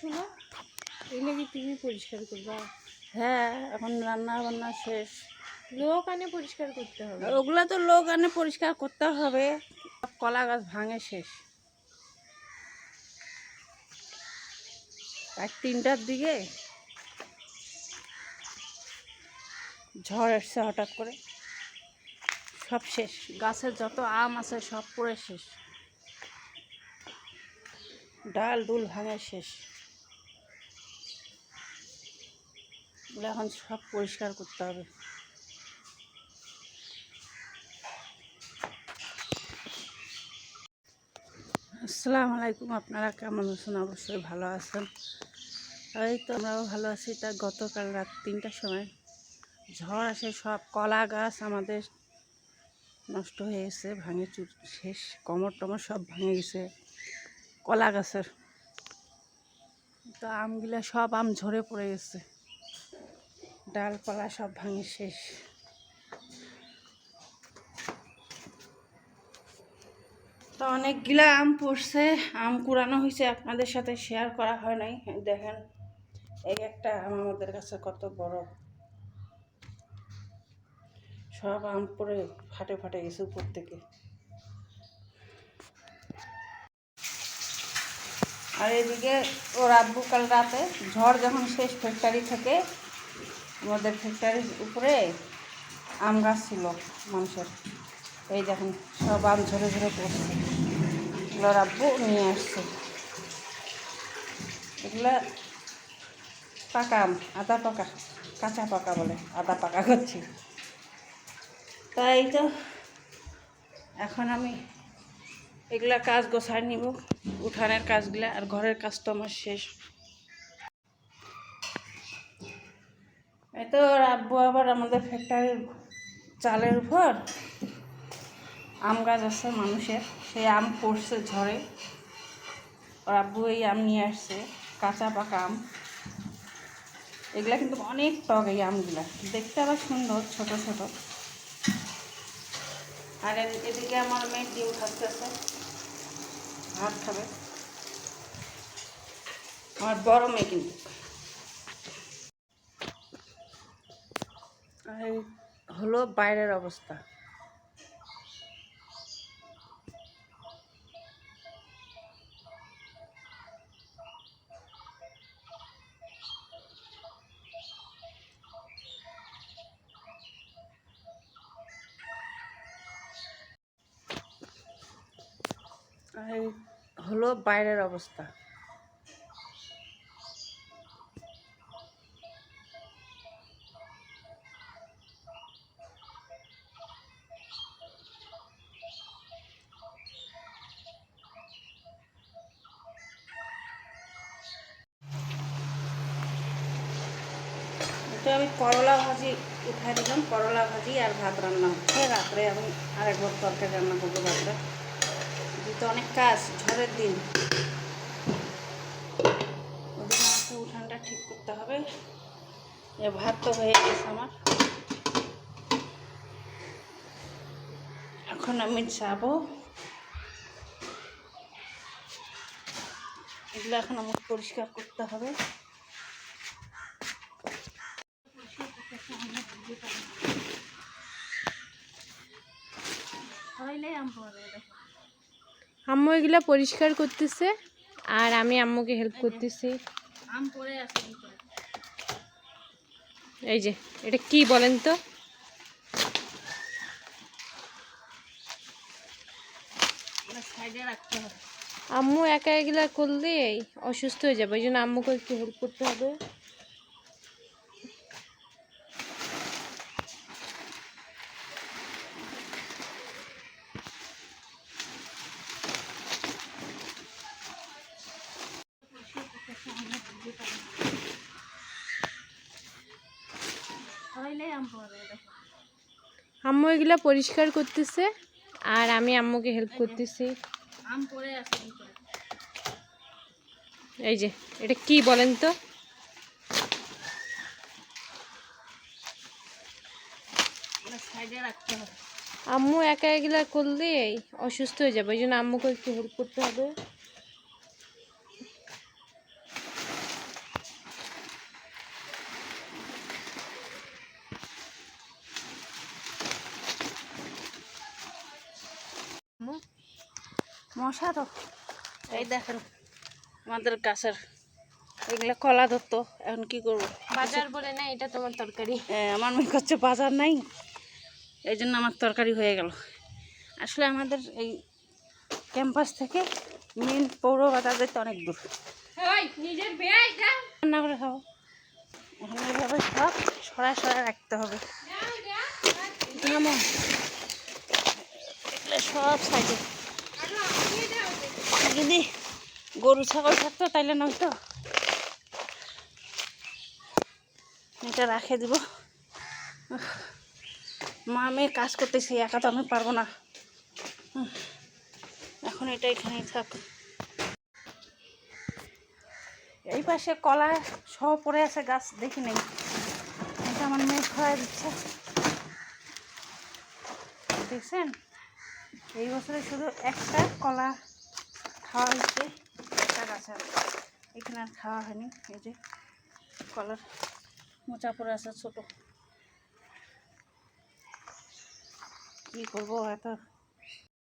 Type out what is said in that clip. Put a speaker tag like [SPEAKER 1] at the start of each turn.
[SPEAKER 1] শুনো? এগুলো কি তুমি পরিষ্কার করবা?
[SPEAKER 2] হ্যাঁ এখন রান্না বান্না শেষ।
[SPEAKER 1] লোক আনে পরিষ্কার করতে হবে।
[SPEAKER 2] ওগুলো তো লোক আনে পরিষ্কার করতে হবে। কলা গাছ ভাঙে শেষ। আর তিনটার দিকে ঝড় এসছে হঠাৎ করে। সব শেষ। গাছের যত আম আছে সব পড়ে শেষ। ডাল ডুল ভাঙে শেষ। এগুলো এখন সব পরিষ্কার করতে হবে। আসসালামু আলাইকুম, আপনারা কেমন আছেন? অবশ্যই ভালো আছেন। এই তো আমরাও ভালো আছি। তা গতকাল রাত তিনটার সময় ঝড় আসে, সব কলা গাছ আমাদের নষ্ট হয়ে গেছে, ভাঙে চুর, শেষ কমর টমর সব ভাঙে গেছে কলা গাছের। তো আমগুলা সব আম ঝরে পড়ে গেছে। ডালপালা সব ভাঙে শেষ। তো অনেকগুলা আম পড়ছে আম কুড়ানো হয়েছে, আপনাদের সাথে শেয়ার করা হয় নাই। দেখেন এই একটা আম আমাদের কাছে কত বড়। সব আম পড়ে ফাটে ফাটে গেছে উপর থেকে। আর এদিকে ওর আব্বু কাল রাতে ঝড় যখন শেষ ফ্যাক্টরি থেকে আমাদের ফ্যাক্টরির উপরে আম গাছ ছিল মানুষের। এই দেখেন, সব আম ঝরে ঝরে পড়ছে। এগুলোর আব্বু নিয়ে আসছে। এগুলা পাকা আম, আদা পাকা, কাঁচা পাকা বলে, আদা পাকা করছি। তাই তো, এখন আমি এগুলা কাজ গোছায় নিব। উঠানের কাজগুলা আর ঘরের কাজ তো আমার শেষ। তো ওর আব্বু আবার আমাদের ফ্যাক্টরির চালের উপর আম গাছ আছে মানুষের। সেই আম পড়ছে ঝড়ে। ওর আব্বু এই আম নিয়ে আসছে, কাঁচা পাকা আম। এগুলা কিন্তু অনেক টক এই আমগুলা। দেখতে আবার সুন্দর, ছোট ছোট। আর এদিকে আমার মেয়ে ডিম খাচ্ছে। ভাত খাবে। আমার বড় মেয়ে কিন্তু। এই হলো বাইরের অবস্থা। এই হলো বাইরের অবস্থা। এটা আমি করলা ভাজি উঠাই দিলাম, করলা ভাজি আর ভাত রান্না হচ্ছে। রাত্রে আমি আরেকবার তরকারি রান্না করব রাত্রে যেহেতু অনেক কাজ, ঝড়ের দিন। ওদিকে আমাকে উঠানটা ঠিক করতে হবে। এ ভাত তো হয়ে গেছে আমার। এখন আমি যাব। এগুলো এখন আমাকে পরিষ্কার করতে হবে।
[SPEAKER 1] আম্মু এগুলা পরিষ্কার করতেছে আর আমি আম্মুকে হেল্প করতেছি। এই যে, এটা কি বলেন তো? আম্মু একা এগুলা করলে অসুস্থ হয়ে যাবে, ওই জন্য আম্মুকে একটু হেল্প করতে হবে। আম্মু এগুলা পরিষ্কার করতেছে আর আমি আম্মুকে হেল্প করতেছি।
[SPEAKER 2] আম পড়ে আছে
[SPEAKER 1] এই যে এটা কি বলেন তো? আম্মু একা এগুলা করলে অসুস্থ হয়ে যাবে ওই জন্য আম্মুকে একটু হেল্প করতে হবে।
[SPEAKER 2] মশা তো। এই দেখেন আমাদের গাছের এগুলো কলা ধরতো এখন কি করব?
[SPEAKER 1] বাজার বলে না এটা তোমার তরকারি।
[SPEAKER 2] এ, আমার মনে করছে বাজার নাই এই জন্য আমার তরকারি হয়ে গেল। আসলে আমাদের এই ক্যাম্পাস থেকে মেন পৌর বাজার যেতে অনেক দূর।
[SPEAKER 1] নিজের
[SPEAKER 2] রান্না করে খাব। এখন এইভাবে সব সরাই সরাই রাখতে হবে। সব সাইডে। যদি গরু, ছাগল থাকতো, তাইলে নয়তো। এটা রাখে দিব। মা আমি কাজ করতেছি, একা তো আমি পারব না। এখন এটা এখানেই থাক। এই পাশে কলা সহ পড়ে আছে, গাছ দেখি নেই। এটা আমার মেয়ে খাওয়াই দিচ্ছে। দেখছেন? এই বছরে শুধু একটা কলা খাওয়া হয়েছে একটা গাছ আর এখানে আর খাওয়া হয়নি এই যে কলার মোচা পড়ে আছে ছোট কি করব এত